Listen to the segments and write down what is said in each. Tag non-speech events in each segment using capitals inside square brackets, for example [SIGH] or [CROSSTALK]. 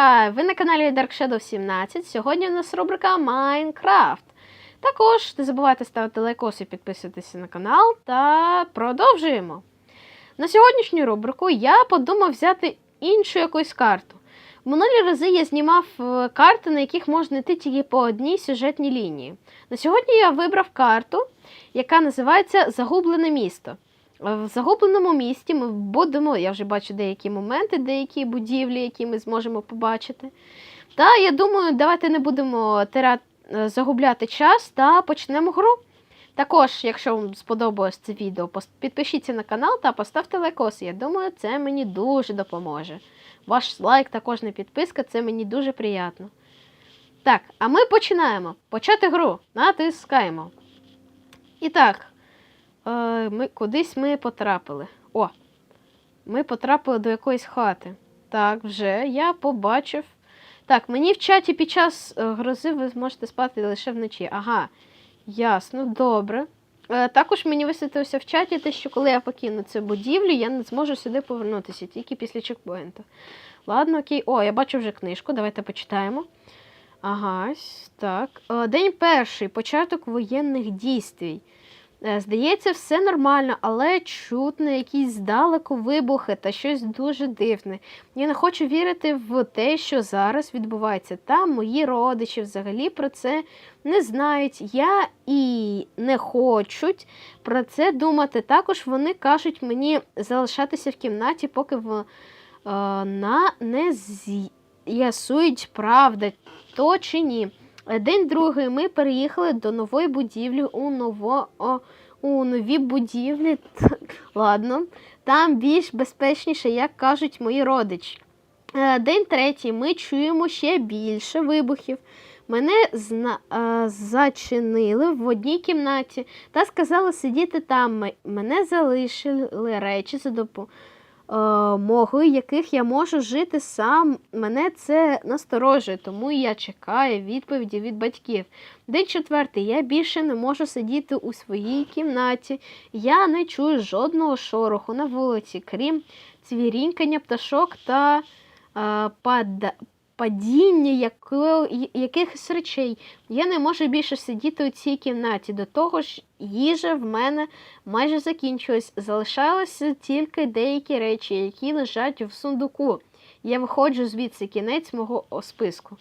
вітаю! Ви на каналі Dark Shadow 17. Сьогодні у нас рубрика Майнкрафт. Також не забувайте ставити лайкос і підписуватися на канал та продовжуємо. На сьогоднішню рубрику я подумав взяти іншу якусь карту. В минулі рази я знімав е, карти, на яких можна йти тільки по одній сюжетній лінії. На сьогодні я вибрав карту, яка називається Загублене місто. В загубленому місті ми будемо, я вже бачу деякі моменти, деякі будівлі, які ми зможемо побачити. Та я думаю, давайте не будемо тира... е, загубляти час та почнемо гру. Також, якщо вам сподобалось це відео, підпишіться на канал та поставте лайкос. Я думаю, це мені дуже допоможе. Ваш лайк також не підписка, це мені дуже приємно. Так, а ми починаємо. Почати гру. Натискаємо. І так, е, ми, кудись ми потрапили. О! Ми потрапили до якоїсь хати. Так, вже я побачив. Так, мені в чаті під час е, грози ви зможете спати лише вночі. Ага, ясно, добре. Е, також мені висвітилося в чаті те, що коли я покину цю будівлю, я не зможу сюди повернутися, тільки після чекпоінту. Ладно, окей. О, я бачу вже книжку, давайте почитаємо. Ага, так. Е, День перший. Початок воєнних дійствій. Е, Здається, все нормально, але чутно якісь здалеку вибухи та щось дуже дивне. Я не хочу вірити в те, що зараз відбувається. Та мої родичі взагалі про це не знають. Я і не хочуть про це думати. Також вони кажуть мені залишатися в кімнаті, поки вона не з'ясують правда, то чи ні. День другий ми переїхали до нової будівлі у ново, о, у нові будівлі. [LAUGHS] Ладно, там більш безпечніше, як кажуть мої родичі. Е, День третій ми чуємо ще більше вибухів. Мене зна... е, зачинили в одній кімнаті та сказали сидіти там. Мене залишили речі за допомогою, яких я можу жити сам. Мене це насторожує, тому я чекаю відповіді від батьків. День четвертий. Я більше не можу сидіти у своїй кімнаті. Я не чую жодного шороху на вулиці, крім цвірінькання пташок та е, падіння яко- якихось речей. Я не можу більше сидіти у цій кімнаті. До того ж, їжа в мене майже закінчилась. Залишалися тільки деякі речі, які лежать в сундуку. Я виходжу звідси кінець мого списку.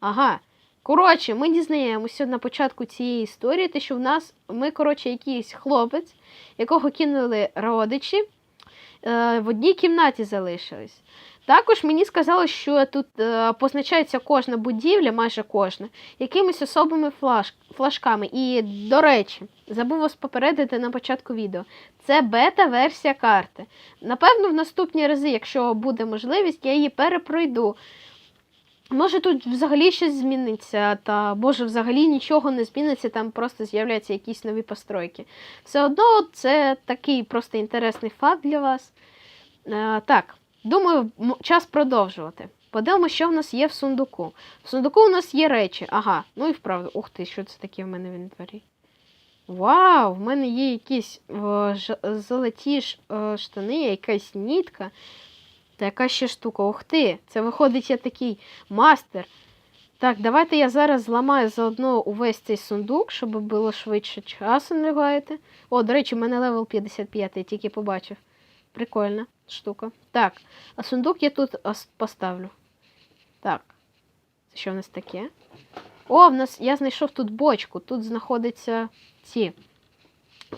Ага. Коротше, ми дізнаємося на початку цієї історії, те, що в нас ми, коротше, якийсь хлопець, якого кинули родичі, е, в одній кімнаті залишились. Також мені сказали, що тут е, позначається кожна будівля, майже кожна, якимись особими флаж, флажками. І, до речі, забув вас попередити на початку відео. Це бета-версія карти. Напевно, в наступні рази, якщо буде можливість, я її перепройду. Може, тут взагалі щось зміниться, та може взагалі нічого не зміниться, там просто з'являються якісь нові постройки. Все одно це такий просто інтересний факт для вас. Е, так, думаю, час продовжувати. Подивимося, що в нас є в сундуку. В сундуку у нас є речі. Ага, ну і вправду. Ух ти, що це таке в мене в інвентарі? Вау, в мене є якісь е, ж- золоті ж, е, штани, якась нітка. Та яка ще штука? Ух ти! Це виходить я такий мастер. Так, давайте я зараз зламаю заодно увесь цей сундук, щоб було швидше часу не гаяти. О, до речі, в мене левел 55, я тільки побачив. Прикольна штука. Так, а сундук я тут поставлю. Так. Це що в нас таке? О, в нас я знайшов тут бочку. Тут знаходиться ці.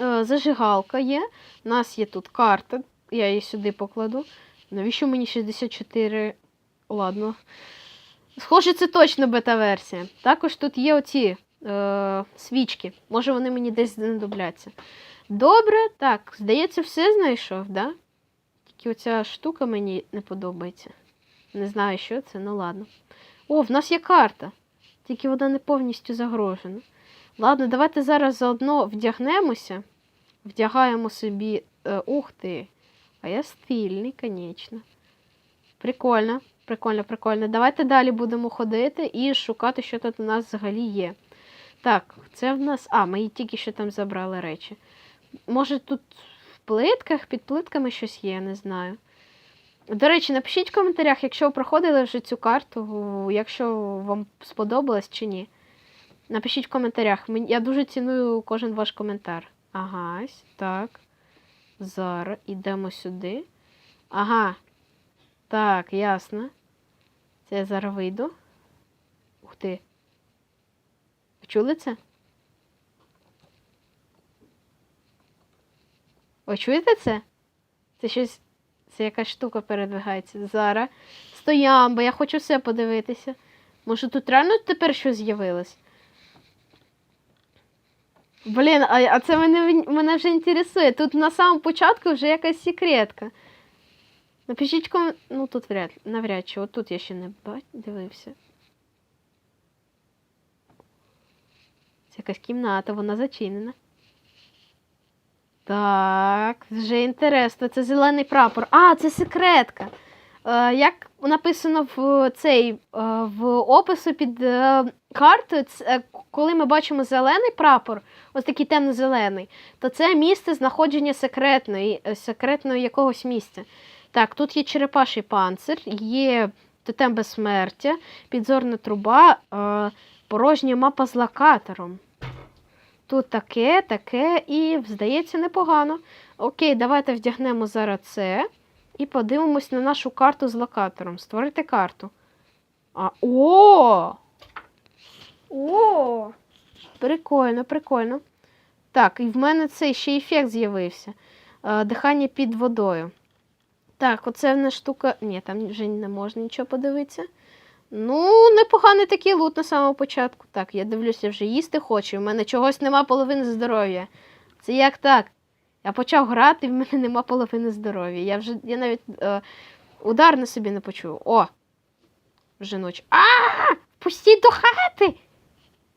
Е, зажигалка є. У нас є тут карта. Я її сюди покладу. Навіщо мені 64? Ладно. Схоже, це точно бета-версія. Також тут є оці е, свічки. Може, вони мені десь знадобляться. Добре, так, здається, все знайшов, да? Тільки оця штука мені не подобається. Не знаю, що це, ну ладно. О, в нас є карта. Тільки вона не повністю загрожена. Ладно, давайте зараз заодно вдягнемося. Вдягаємо собі. Е, ух ти! А я стильний, звісно. Прикольно, прикольно, прикольно. Давайте далі будемо ходити і шукати, що тут у нас взагалі є. Так, це в нас. А, ми тільки що там забрали речі. Може, тут плитках, під плитками щось є, я не знаю. До речі, напишіть в коментарях, якщо ви проходили вже цю карту, якщо вам сподобалось чи ні. Напишіть в коментарях. Я дуже ціную кожен ваш коментар. Ага, ось так. Зараз ідемо сюди. Ага. Так, ясно. Це я зараз вийду. Ух ти. Ви чули це? Ви чуєте це? Це щось. Це якась штука передвигається. Зараз. Стоям, бо я хочу все подивитися. Може тут реально тепер щось з'явилось? Блін, а, а це мене, мене вже інтересує. Тут на самому початку вже якась секретка. Напишіть ком... Ну тут вряд, навряд чи. От тут я ще не бач... дивився. Це якась кімната, вона зачинена. Так, вже інтересно. Це зелений прапор. А, це секретка. Е, як написано в цей е, в опису під е, картою, коли ми бачимо зелений прапор, ось такий темно-зелений, то це місце знаходження секретної, секретного якогось місця. Так, тут є черепаший панцир, є тотем безсмертя, підзорна труба, порожня мапа з локатором. Тут таке, таке, і здається непогано. Окей, давайте вдягнемо зараз це і подивимось на нашу карту з локатором. Створити карту. А, о! О! Прикольно, прикольно. Так, і в мене цей ще ефект з'явився. Е, Дихання під водою. Так, оце в нас штука. Ні, там вже не можна нічого подивитися. Ну, непоганий такий лут на самому початку. Так, я дивлюся, вже їсти хочу. У мене чогось нема половини здоров'я. Це як так? Я почав грати, і в мене нема половини здоров'я. Я вже я навіть е, удар на собі не почув. О! Вже ноч. А! Пустіть до хати!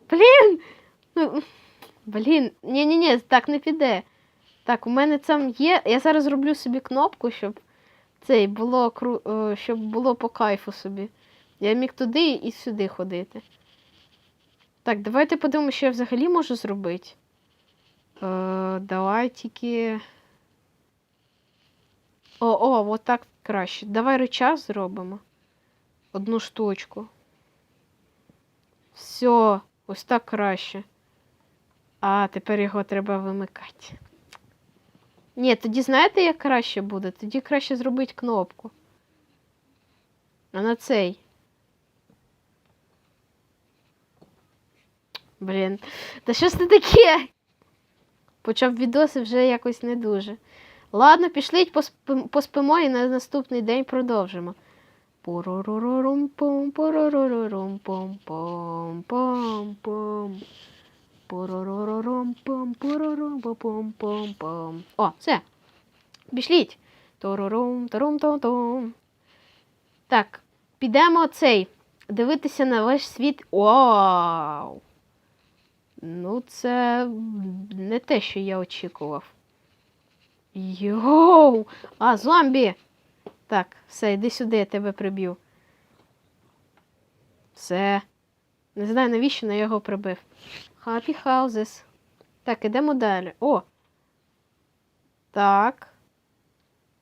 Блін! Ну, блін, ні-ні-ні, так не піде. Так, у мене там є. Я зараз зроблю собі кнопку, щоб цей було кру... е, щоб було по кайфу собі. Я міг туди і сюди ходити. Так, давайте подивимося, що я взагалі можу зробити. Е, давай тільки. О, о, от так краще. Давай рычаг зробимо. Одну штучку. Все, ось так краще. А, тепер його треба вимикати. Ні, тоді знаєте, як краще буде? Тоді краще зробити кнопку. А на цей. Блін. Та що ж це таке? Почав відоси вже якось не дуже. Ладно, поспи- поспимо і на наступний день продовжимо. Пурурурурум-пум, пурурурурум-пум-пум, пум-пум. Пурурурурум-пум, пурурум-пум-пум-пум. О, все. Пішліть. Турурум, турум тум тум Так, підемо цей. Дивитися на весь світ. Вау! Ну, це не те, що я очікував. Йоу! А, зомбі! Так, все, йди сюди, я тебе приб'ю. Все. Не знаю, навіщо я його прибив. Happy houses. Так, ідемо далі. О! Так.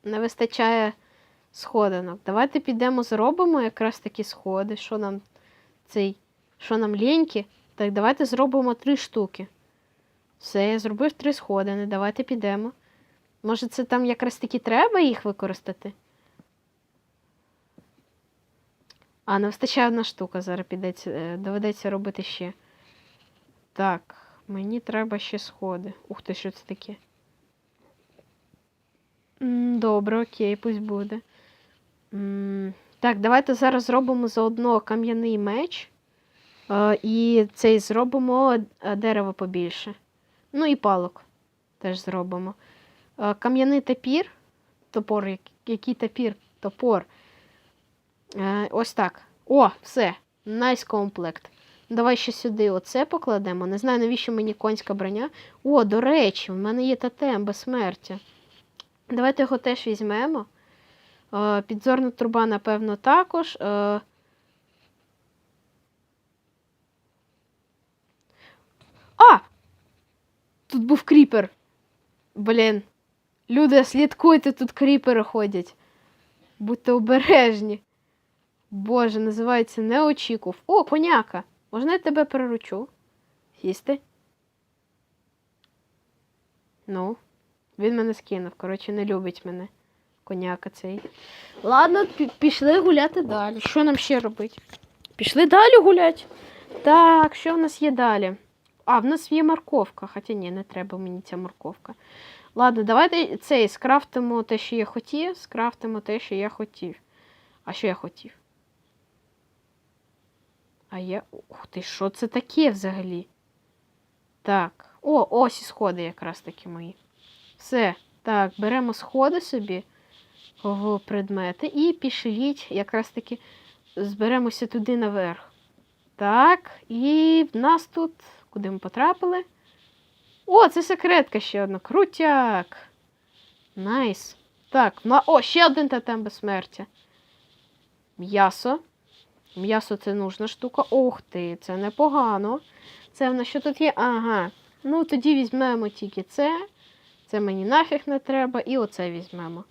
Не вистачає сходинок. Давайте підемо зробимо якраз такі сходи. Що нам цей. Що нам ліньки? Так, давайте зробимо три штуки. Все, я зробив три сходини. Давайте підемо. Може, це там якраз таки треба їх використати? А, не вистачає одна штука, зараз підеться, е, доведеться робити ще. Так, мені треба ще сходи. Ух ти, що це таке? Добре, окей, пусть буде. Так, давайте зараз зробимо заодно кам'яний меч. Е, і цей зробимо е, дерево побільше. Ну і палок теж зробимо. Е, Кам'яний топір. Топор, який топір? Топор. Ось так. О, все. Найс комплект. Давай ще сюди оце покладемо. Не знаю, навіщо мені конська броня. О, до речі, в мене є тотем безсмертя. Давайте його теж візьмемо. Підзорна труба, напевно, також. Е, А! Тут був кріпер. Блін. Люди, слідкуйте, тут кріпери ходять. Будьте обережні. Боже, називається не очікував. О, коняка! Можна я тебе приручу? Сісти? Ну, він мене скинув. Коротше, не любить мене. Коняка цей. Ладно, пішли гуляти далі. Що нам ще робити? Пішли далі гуляти. Так, що в нас є далі? А, в нас є морковка. Хоча ні, не треба мені ця морковка. Ладно, давайте цей скрафтимо те, що я хотів, скрафтимо те, що я хотів. А що я хотів? А я. Ух ти, що це таке взагалі? Так. О, ось і сходи якраз таки мої. Все. Так, беремо сходи собі в предмети і пішліть, якраз таки зберемося туди наверх. Так, і в нас тут, куди ми потрапили? О, це секретка ще одна. Крутяк. Найс. Так, на... о, ще один тотем безсмертя. М'ясо. М'ясо це нужна штука. Ух ти, це непогано. Це в нас що тут є? Ага. Ну, тоді візьмемо тільки це. Це мені нафіг не треба. І оце візьмемо.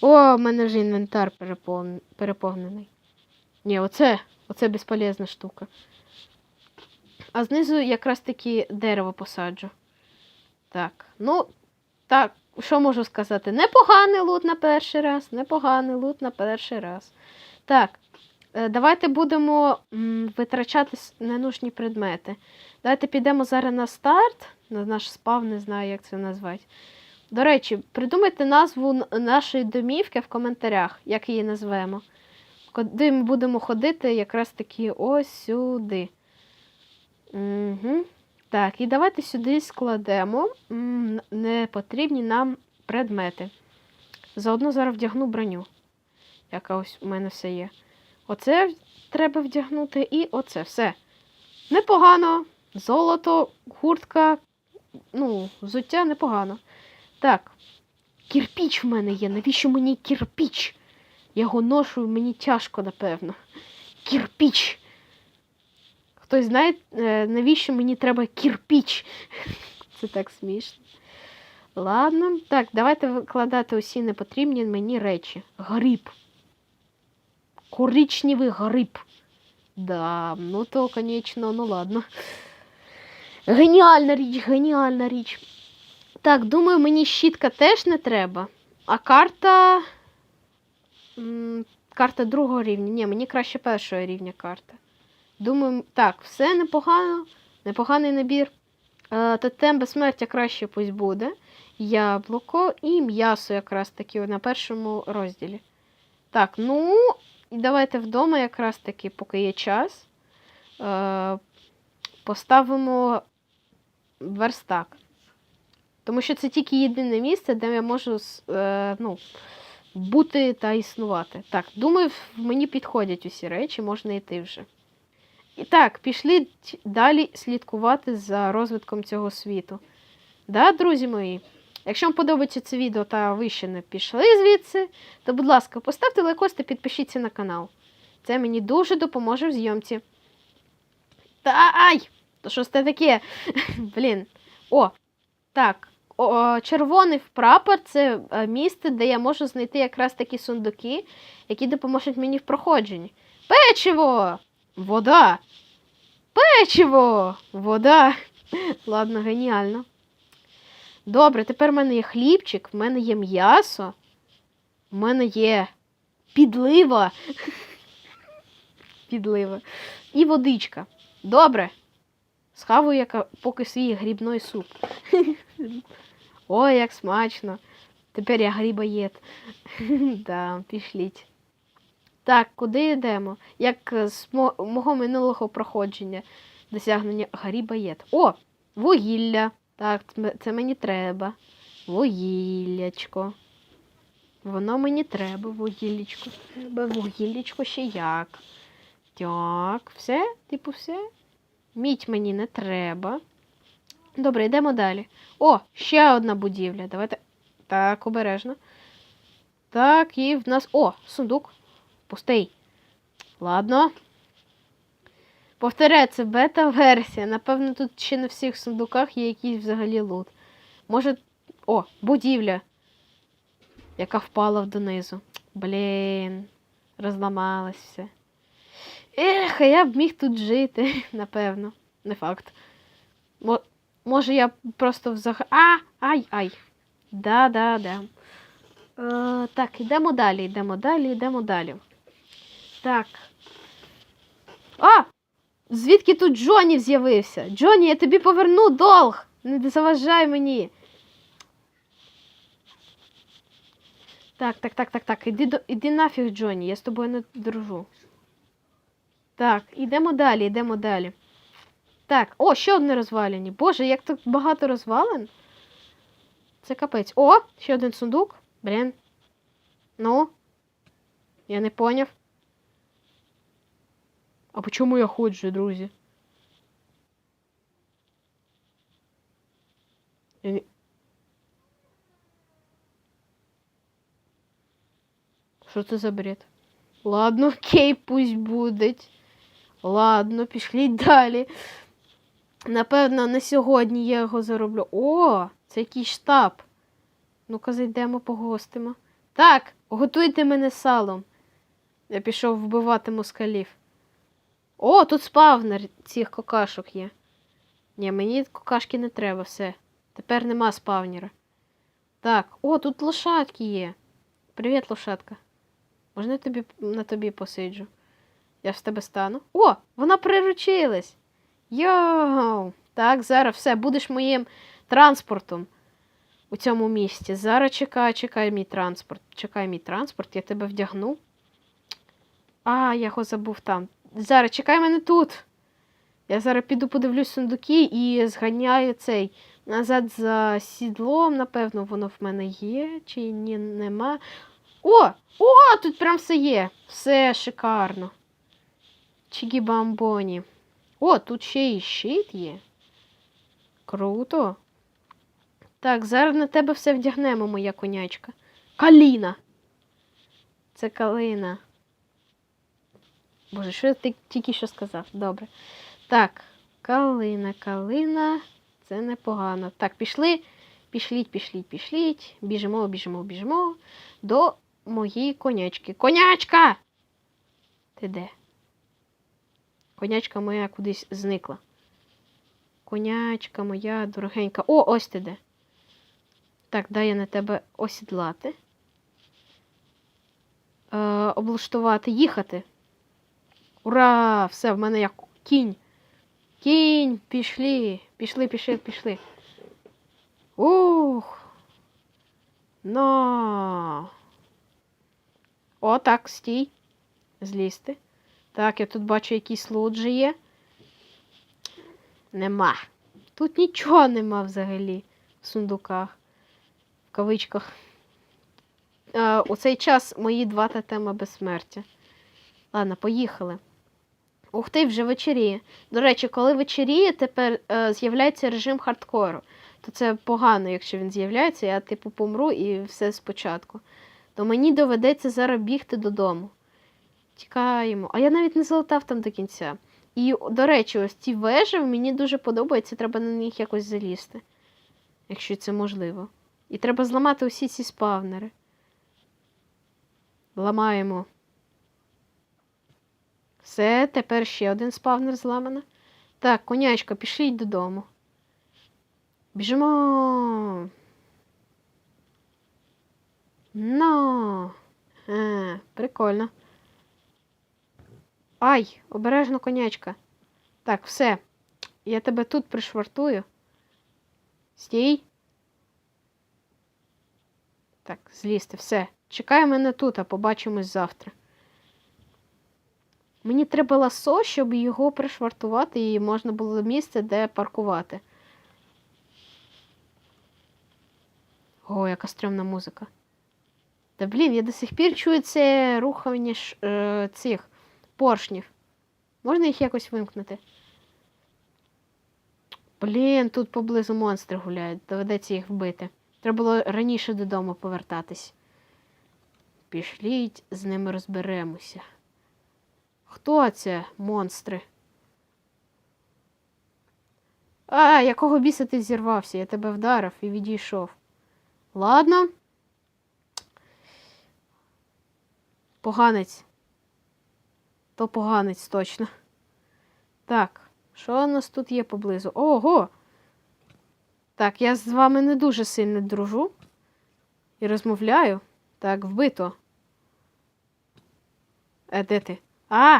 О, в мене вже інвентар переповнений. Ні, оце, оце безполезна штука. А знизу якраз таки дерево посаджу. Так, ну, так, що можу сказати? Непоганий лут на перший раз, непоганий лут на перший раз. Так, е, давайте будемо витрачати ненужні предмети. Давайте підемо зараз на старт, на наш спав, не знаю, як це назвати. До речі, придумайте назву нашої домівки в коментарях, як її назвемо. Куди ми будемо ходити якраз таки ось сюди. Угу. Так, і давайте сюди складемо непотрібні нам предмети. Заодно зараз вдягну броню, яка ось у мене все є. Оце треба вдягнути і оце все. Непогано. Золото, куртка, ну, взуття непогано. Так, кірпіч в мене є. Навіщо мені кірпіч? Я його ношу, мені тяжко, напевно. Кірпіч. Хтось знає, е, навіщо мені треба кірпіч? Це так смішно. Ладно, так, давайте викладати усі непотрібні мені речі. Гриб. Коричневий гриб. Да, ну то, конечно, ну ладно. Геніальна річ, геніальна річ. Так, думаю, мені щітка теж не треба. А карта. Карта другого рівня. Ні, мені краще першого рівня карта. Думаю, так, все непогано. Непоганий набір. Е, Тотем безсмертя краще пусть буде. Яблуко і м'ясо якраз таки на першому розділі. Так, ну, і давайте вдома якраз таки, поки є час. Е, поставимо верстак. Тому що це тільки єдине місце, де я можу е, ну, бути та існувати. Так, думаю, мені підходять усі речі, можна йти вже. І так, пішли далі слідкувати за розвитком цього світу. Да, друзі мої? Якщо вам подобається це відео та ви ще не пішли звідси, то, будь ласка, поставте лайкос та підпишіться на канал. Це мені дуже допоможе в зйомці. Та ай! То що це таке? [LAUGHS] Блін. О, так. О, червоний прапор це е, місце, де я можу знайти якраз такі сундуки, які допоможуть мені в проходженні. Печиво! Вода! Печиво! Вода! Ладно, геніально. Добре, тепер в мене є хлібчик, в мене є м'ясо, в мене є підлива. Підлива. І водичка. Добре. Схаваю яка поки свій грібний суп. Ой, як смачно. Тепер я грибоєд. [LAUGHS] да, пішліть. Так, куди йдемо? Як з мо- мого минулого проходження досягнення грибоєд. О, вугілля. Так, це мені треба. Вугіллячко. Воно мені треба, вугіллячко. Треба вугіллячко ще як. Так, все? Типу, все? Мідь мені не треба. Добре, йдемо далі. О, ще одна будівля. Давайте. Так, обережно. Так, і в нас. О, сундук. Пустий. Ладно. Повторяю, це бета-версія. Напевно, тут ще на всіх сундуках є якийсь взагалі лут. Може. О, будівля. Яка впала донизу. Блін, розламалось все. Ех, а я б міг тут жити, [LAUGHS] напевно. Не факт. Мо- може, я просто взагалі. А! Ай, ай. Да, да, да. Е, так, йдемо далі, йдемо далі, йдемо далі. Так. А! Звідки тут Джоні з'явився? Джоні, я тобі поверну долг! Не заважай мені. Так, так, так, так, так. Іди, до... іди нафіг, Джоні, я з тобою не дружу. Так, ідемо далі, йдемо далі. Так, о, ще одне розвалені. Боже, як тут багато розвалин. Це капець. О, ще один сундук. Блін. Ну. Я не поняв. А по чому я ходжу, друзі? Я. Що це за бред? Ладно, [LAUGHS] окей, пусть буде. Ладно, пішли далі. Напевно, на сьогодні я його зароблю. О, це якийсь штаб. Ну-ка, зайдемо, погостимо. Так, готуйте мене салом. Я пішов вбивати москалів. О, тут спавнер цих какашок є. Ні, мені какашки не треба, все. Тепер нема спавнера. Так, о, тут лошадки є. Привіт, лошадка. Можна я тобі на тобі посиджу? Я ж з тебе стану. О, вона приручилась. Йоу. Так, зараз все, будеш моїм транспортом у цьому місті. Зараз чекай, чекай мій транспорт. Чекай мій транспорт, я тебе вдягну. А, я його забув там. Зараз чекай мене тут. Я зараз піду подивлюсь сундуки і зганяю цей назад за сідлом, напевно, воно в мене є, чи ні, нема. О! О, тут прям все є. Все шикарно. Чігі-бамбоні. О, тут ще і щит є. Круто. Так, зараз на тебе все вдягнемо, моя конячка. Каліна. Це калина. Боже, що ти тільки що сказав? Добре. Так, калина, калина. Це непогано. Так, пішли. Пішліть, пішліть, пішліть. Біжимо, біжимо, біжимо до моєї конячки. Конячка! Ти де? Конячка моя кудись зникла. Конячка моя дорогенька. О, ось ти де. Так, дай я на тебе осідлати. Е, облаштувати, їхати. Ура! Все, в мене як кінь. Кінь, пішли, пішли, пішли, пішли. Ух. Но. О, так, стій. Злізти. Так, я тут бачу, якийсь лоджі є. Нема. Тут нічого нема взагалі в сундуках, в кавичках. Е, у цей час мої два тотема безсмертя. Ладно, поїхали. Ух ти, вже вечеріє. До речі, коли вечеріє, тепер е, з'являється режим хардкору. То це погано, якщо він з'являється, я типу помру і все спочатку. То мені доведеться зараз бігти додому. Тікаємо. А я навіть не залетав там до кінця. І, до речі, ось ці вежі мені дуже подобаються, треба на них якось залізти. Якщо це можливо. І треба зламати усі ці спавнери. Ламаємо. Все, тепер ще один спавнер зламано. Так, конячка, пішліть додому. Біжимо. Ну. А, прикольно. Ай, обережно конячка. Так, все. Я тебе тут пришвартую. Стій. Так, злізти, все. Чекай мене тут, а побачимось завтра. Мені треба ласо, щоб його пришвартувати і можна було місце, де паркувати. О, яка стрьомна музика. Та блін, я до сих пір чую це рухання ш, е, цих поршнів. Можна їх якось вимкнути? Блін, тут поблизу монстри гуляють, доведеться їх вбити. Треба було раніше додому повертатись. Пішліть, з ними розберемося. Хто це, монстри? А, якого біса ти зірвався? Я тебе вдарив і відійшов. Ладно. Поганець. То поганець точно. Так, що у нас тут є поблизу? Ого! Так, я з вами не дуже сильно дружу і розмовляю. Так, вбито. Е, де ти? А!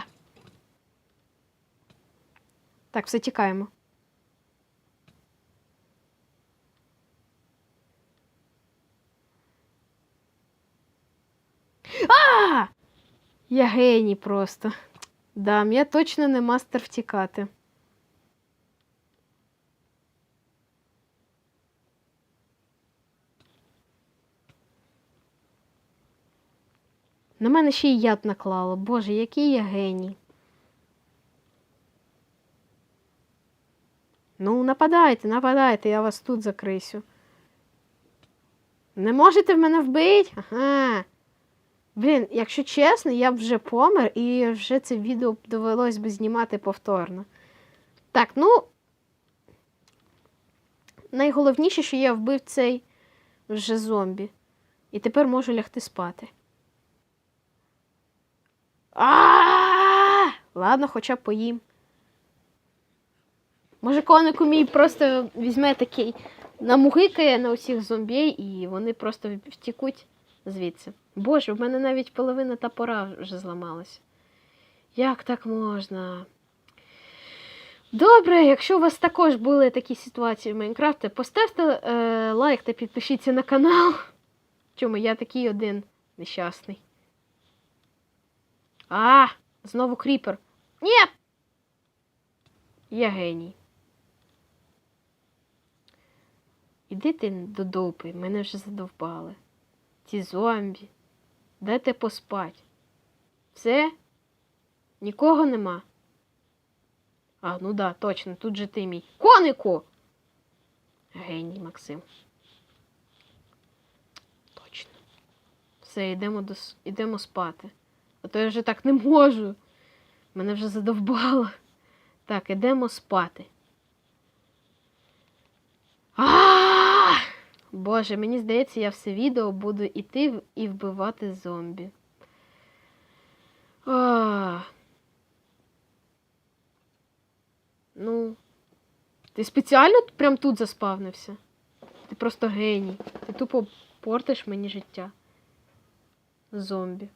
Так, все тікаємо. А! Я геній просто. Дам, я точно не мастер втікати. На мене ще й яд наклало. Боже, який я геній. Ну, нападайте, нападайте, я вас тут закрисю. Не можете в мене вбити? Ага. Блін, якщо чесно, я вже помер і вже це відео довелось би знімати повторно. Так, ну. Найголовніше, що я вбив цей вже зомбі. І тепер можу лягти спати. А! Ладно, хоча б поїм. Може, конику мій просто візьме такий, намугикає на усіх зомбій, і вони просто втікуть звідси. Боже, в мене навіть половина топора вже зламалася. Як так можна? Добре, якщо у вас також були такі ситуації в Майнкрафті, поставте е, лайк та підпишіться на канал. Чому я такий один нещасний. А, знову кріпер. Ні! Я геній. Іди ти до допи, мене вже задовбали. Ті зомбі. Дайте поспать. Все? Нікого нема. А, ну да, точно, тут же ти мій. Конику! Геній Максим. Точно. Все, йдемо до йдемо спати. А то я вже так не можу. Мене вже задовбало. Так, ідемо спати. А! Боже, мені здається, я все відео буду іти і вбивати зомбі. А. Ну. Ти спеціально прям тут заспавнився? Ти просто геній. Ти тупо портиш мені життя. Зомбі.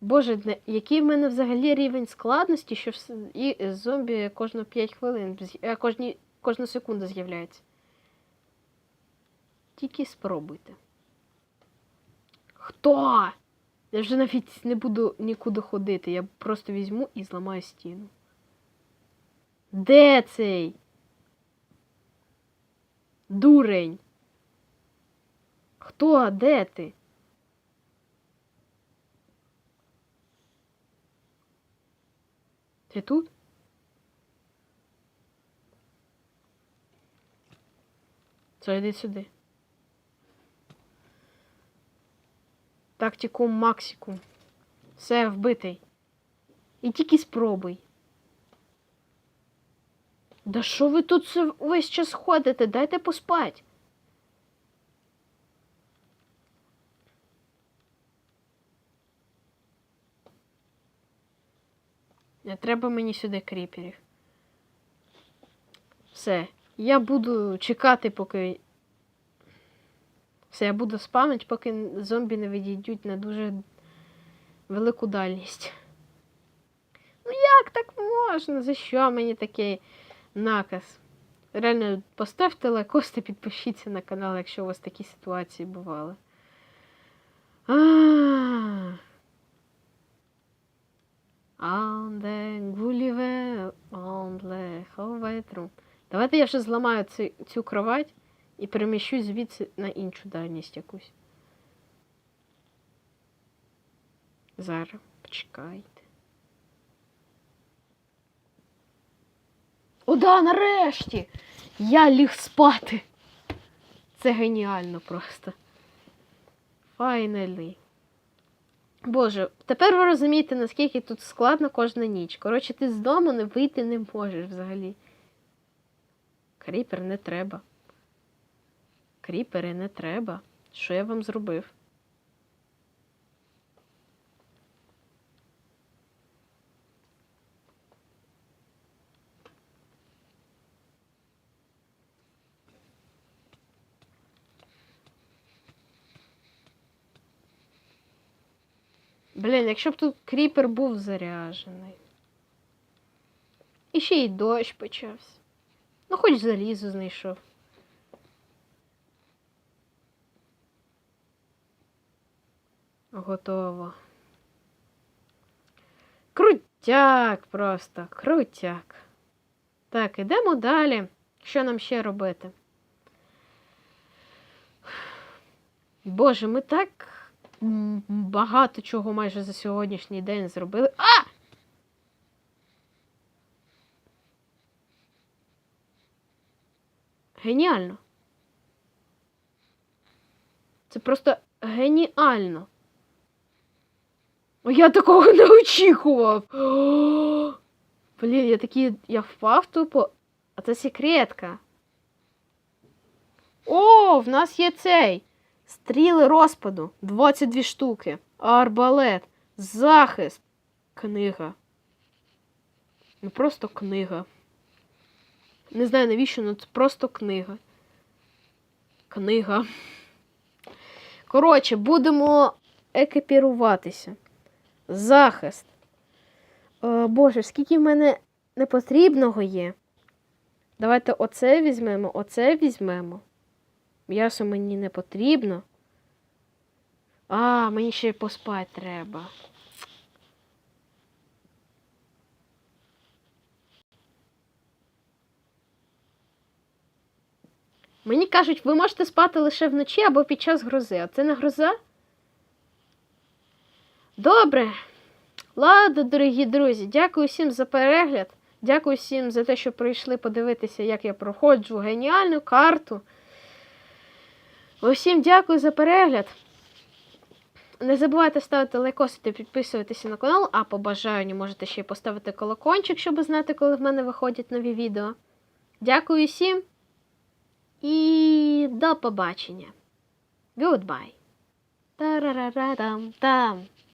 Боже, який в мене взагалі рівень складності, що і зомбі кожну 5 хвилин, е, кожні, кожну секунду з'являється. Тільки спробуйте. Хто? Я вже навіть не буду нікуди ходити. Я просто візьму і зламаю стіну. Де цей? Дурень. Хто? Де ти? Ти тут? Це йди сюди. Тактикум максикум. Все вбитий. І тільки спробуй. Да що ви тут весь час ходите? Дайте поспать. Не треба мені сюди кріперів. Все. Я буду чекати, поки. Все, я буду спамити, поки зомбі не відійдуть на дуже велику дальність. Ну як так можна? За що мені такий наказ? Реально, поставте лайкос та підпишіться на канал, якщо у вас такі ситуації бували. А. On the Gulliver, on. Давайте я вже зламаю цю, цю кровать і переміщусь звідси на іншу дальність якусь. Зараз, почекайте. О, да, нарешті! Я ліг спати. Це геніально просто. Finally. Боже, тепер ви розумієте, наскільки тут складно кожна ніч. Коротше, ти з дому не вийти не можеш взагалі. Кріпер не треба. Кріпери не треба. Що я вам зробив? Блін, якщо б тут кріпер був заряджений. І ще й дощ почався. Ну, хоч залізо знайшов. Готово. Крутяк просто, крутяк. Так, ідемо далі. Що нам ще робити? Боже, ми так багато чого майже за сьогоднішній день зробили. А! Геніально. Це просто геніально. Я такого не очікував. [GASPS] Блін, я такий, я впав тупо. А це секретка. О, в нас є цей. Стріли розпаду. 22 штуки. Арбалет. Захист. Книга. Ну просто книга. Не знаю навіщо, але це просто книга. Книга. Коротше, будемо екіпіруватися. Захист. О, Боже, скільки в мене непотрібного є. Давайте оце візьмемо, оце візьмемо. М'ясо мені не потрібно. А, мені ще й поспати треба. Мені кажуть, ви можете спати лише вночі або під час грози. А це не гроза? Добре. Ладно, дорогі друзі, дякую всім за перегляд. Дякую всім за те, що прийшли подивитися, як я проходжу геніальну карту. Усім дякую за перегляд. Не забувайте ставити лайкоси та підписуватися на канал, а по бажанню можете ще й поставити колокольчик, щоб знати, коли в мене виходять нові відео. Дякую всім і до побачення. Goodbye. Та-ра-ра-ра-там-там.